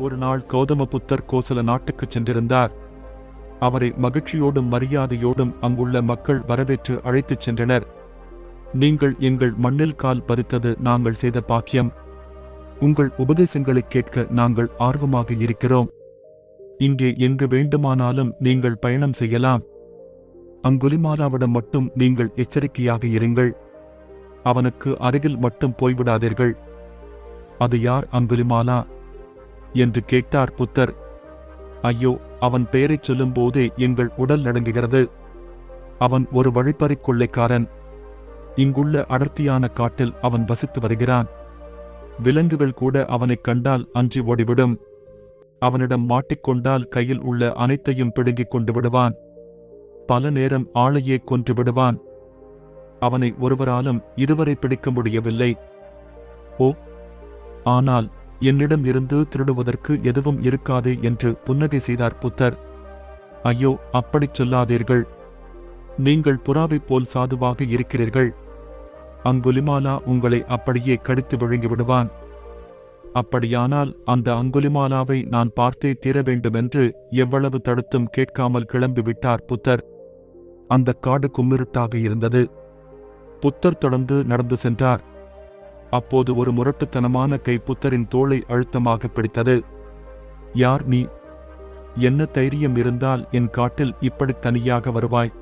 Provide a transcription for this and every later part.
ஒரு நாள் கௌதம புத்தர் கோசல நாட்டுக்கு சென்றிருந்தார். அவரை மகிழ்ச்சியோடும் மரியாதையோடும் அங்குள்ள மக்கள் வரவேற்று அழைத்துச் சென்றனர். நீங்கள் எங்கள் மண்ணில் கால் பதித்தது நாங்கள் செய்த பாக்கியம். உங்கள் உபதேசங்களை கேட்க நாங்கள் ஆர்வமாக இருக்கிறோம். இங்கே எங்கு வேண்டுமானாலும் நீங்கள் பயணம் செய்யலாம். அங்குலிமாலாவிடம் மட்டும் நீங்கள் எச்சரிக்கையாக இருங்கள். அவனுக்கு அருகில் மட்டும் போய்விடாதீர்கள் அது யார் அங்குலிமாலா? என்று கேட்டார் புத்தர். ஐயோ அவன் பெயரைச் சொல்லும்போதே எங்கள் உடல் நடுங்குகிறது. அவன் ஒரு வழிப்பறை கொள்ளைக்காரன். இங்குள்ள அடர்த்தியான காட்டில் அவன் வசித்து வருகிறான். விலங்குகள் கூட அவனைக் கண்டால் அஞ்சி ஓடிவிடும். அவனிடம் மாட்டிக்கொண்டால் கையில் உள்ள அனைத்தையும் பிடுங்கிக் கொண்டு விடுவான். பல நேரம் ஆளையே கொன்று விடுவான். அவனை ஒருவராலும் இதுவரை பிடிக்க முடியவில்லை. ஓ ஆனால் என்னிடம் இருந்து திருடுவதற்கு எதுவும் இருக்காது என்று புன்னகை செய்தார் புத்தர். ஐயோ அப்படிச் சொல்லாதீர்கள். நீங்கள் புறாவைப் போல் சாதுவாக இருக்கிறீர்கள். அங்குலிமாலா உங்களை அப்படியே கடித்து விழுங்கி விடுவான். அப்படியானால் அந்த அங்குலிமாலாவை நான் பார்த்தே தீர வேண்டுமென்று எவ்வளவு தடுத்தும் கேட்காமல் கிளம்பி விட்டார் புத்தர். அந்த காடு கும்மிருட்டாக இருந்தது. புத்தர் தொடர்ந்து நடந்து சென்றார். அப்போது ஒரு முரட்டுத்தனமான கை புத்தரின் தோளை அழுத்தமாக பிடித்தது. யார் நீ? என்ன தைரியம் இருந்தால் என் காட்டில் இப்படி தனியாக வருவாய்.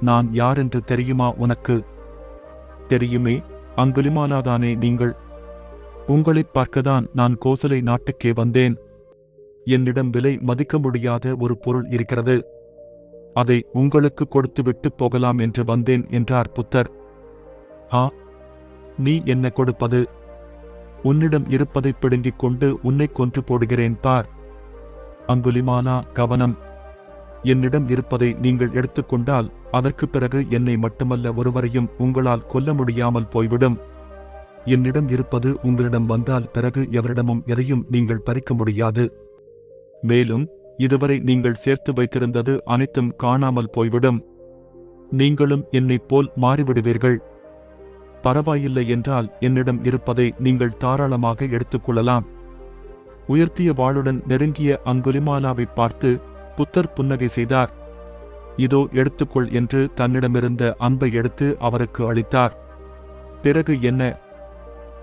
நான் யார் என்று தெரியுமா உனக்கு? தெரியுமே அங்குலிமாலாதானே நீங்கள். உங்களைப் பார்க்கதான் நான் கோசலை நாட்டுக்கே வந்தேன். என்னிடம் விலை மதிக்க முடியாத ஒரு பொருள் இருக்கிறது. அதை உங்களுக்கு கொடுத்துவிட்டு போகலாம் என்று வந்தேன் என்றார் புத்தர். ஆ நீ என்ன கொடுப்பது? உன்னிடம் இருப்பதைப் பிடுங்கிக் கொண்டு உன்னை கொன்று போடுகிறேன் பார். அங்குலிமானா கவனம். என்னிடம் இருப்பதை நீங்கள் எடுத்துக்கொண்டால் அதற்குப் பிறகு என்னை மட்டுமல்ல ஒருவரையும் உங்களால் கொல்ல முடியாமல் போய்விடும். என்னிடம் இருப்பது உங்களிடம் வந்தால் பிறகு எவரிடமும் எதையும் நீங்கள் பறிக்க முடியாது. மேலும் இதுவரை நீங்கள் சேர்த்து வைத்திருந்தது அனைத்தும் காணாமல் போய்விடும். நீங்களும் என்னைப் போல் மாறிவிடுவீர்கள். பரவாயில்லை என்றால் என்னிடம் இருப்பதை நீங்கள் தாராளமாக எடுத்துக்கொள்ளலாம். உயர்த்திய வாளுடன் நெருங்கிய அங்குலிமாலாவை பார்த்து புத்தர் புன்னகை செய்தார். இதோ எடுத்துக்கொள் என்று தன்னிடமிருந்த அன்பை எடுத்து அவருக்கு அளித்தார். பிறகு என்ன?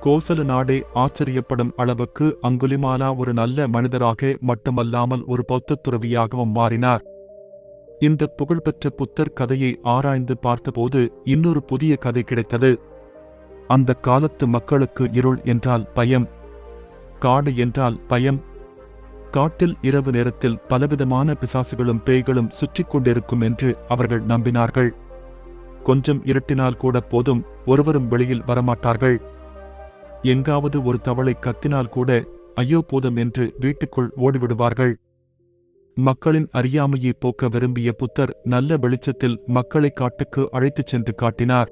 கோசல நாடே ஆச்சரியப்படும் அளவுக்கு அங்குலிமாலா ஒரு நல்ல மனிதராக மட்டுமல்லாமல் ஒரு பௌத்த துறவியாகவும் மாறினார். இந்த புகழ்பெற்ற புத்தர் கதையை ஆராய்ந்து பார்த்தபோது இன்னொரு புதிய கதை கிடைத்தது. அந்த காலத்து மக்களுக்கு இருள் என்றால் பயம் காடு என்றால் பயம். காட்டில் இரவு நேரத்தில் பலவிதமான பிசாசுகளும் பேய்களும் சுற்றிக் கொண்டிருக்கும் என்று அவர்கள் நம்பினார்கள். கொஞ்சம் இருட்டினால் கூட போதும் ஒருவரும் வெளியில் வரமாட்டார்கள். எங்காவது ஒரு தவளை கத்தினால் கூட ஐயோ போதும் என்று வீட்டுக்குள் ஓடிவிடுவார்கள். மக்களின் அறியாமையை போக்க விரும்பிய புத்தர் நல்ல வெளிச்சத்தில் மக்களை காட்டுக்கு அழைத்துச் சென்று காட்டினார்.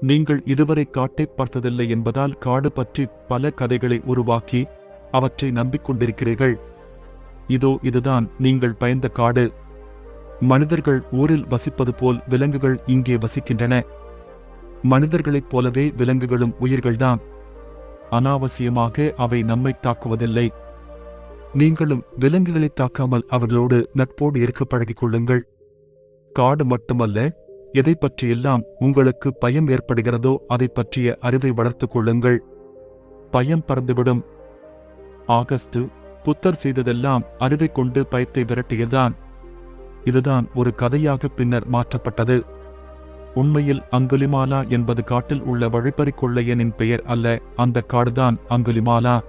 நீங்கள் இதுவரை காட்டை பார்த்ததில்லை என்பதால் காடு பற்றி பல கதைகளை உருவாக்கி அவற்றை நம்பிக்கொண்டிருக்கிறீர்கள். இதோ இதுதான் நீங்கள் பயந்த காடு. மனிதர்கள் ஊரில் வசிப்பது போல் விலங்குகள் இங்கே வசிக்கின்றன. மனிதர்களைப் போலவே விலங்குகளும் உயிர்கள்தான். அனாவசியமாக அவை நம்மை தாக்குவதில்லை. நீங்களும் விலங்குகளை தாக்காமல் அவர்களோடு நட்போடு இருக்க பழகிக் கொள்ளுங்கள். காடு மட்டுமல்ல எதை பற்றியெல்லாம் உங்களுக்கு பயம் ஏற்படுகிறதோ அதை பற்றிய அறிவை வளர்த்துக் கொள்ளுங்கள். பயம் பறந்துவிடும். ஆகஸ்து புத்தர் செய்ததெல்லாம் அறிவை கொண்டு பயத்தை விரட்டியதுதான். இதுதான் ஒரு கதையாக பின்னர் மாற்றப்பட்டது. உண்மையில் அங்குலிமாலா என்பது காட்டில் உள்ள வழிபறி கொள்ளையனின் பெயர் அல்ல அந்த காடுதான் அங்குலிமாலா.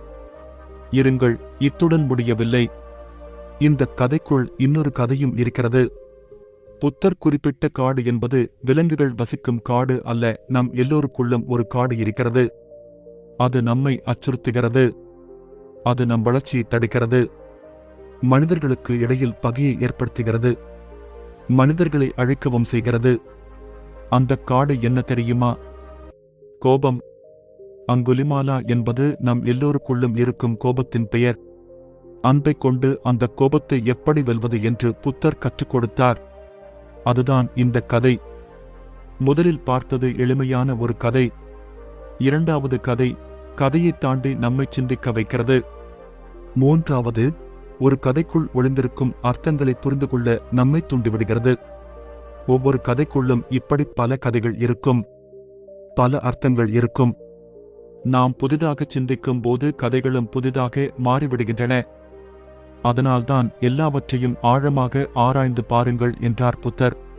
இருங்கள் இத்துடன் முடியவில்லை. இந்த கதைக்குள் இன்னொரு கதையும் இருக்கிறது. புத்தர் குறிப்பிட்ட காடு என்பது விலங்குகள் வசிக்கும் காடு அல்ல நம் எல்லோருக்குள்ளும் ஒரு காடு இருக்கிறது. அது நம்மை அச்சுறுத்துகிறது. அது நம் வளர்ச்சியை தடுக்கிறது. மனிதர்களுக்கு இடையில் பகையை ஏற்படுத்துகிறது. மனிதர்களை அழிக்கவும் செய்கிறது. அந்த காடு என்ன தெரியுமா? கோபம். அங்குலிமாலா என்பது நம் எல்லோருக்குள்ளும் இருக்கும் கோபத்தின் பெயர். அன்பைக் கொண்டு அந்த கோபத்தை எப்படி வெல்வது என்று புத்தர் கற்றுக் கொடுத்தார். அதுதான் இந்த கதை. முதலில் பார்த்தது எளிமையான ஒரு கதை. இரண்டாவது கதை கதையைத் தாண்டி நம்மை சிந்திக்க வைக்கிறது. மூன்றாவது ஒரு கதைக்குள் ஒளிந்திருக்கும் அர்த்தங்களை புரிந்து கொள்ள நம்மை தூண்டிவிடுகிறது. ஒவ்வொரு கதைக்குள்ளும் இப்படி பல கதைகள் இருக்கும். பல அர்த்தங்கள் இருக்கும். நாம் புதிதாக சிந்திக்கும் போது கதைகளும் புதிதாக மாறிவிடுகின்றன. அதனால்தான் எல்லாவற்றையும் ஆழமாக ஆராய்ந்து பாருங்கள் என்றார் புத்தர்.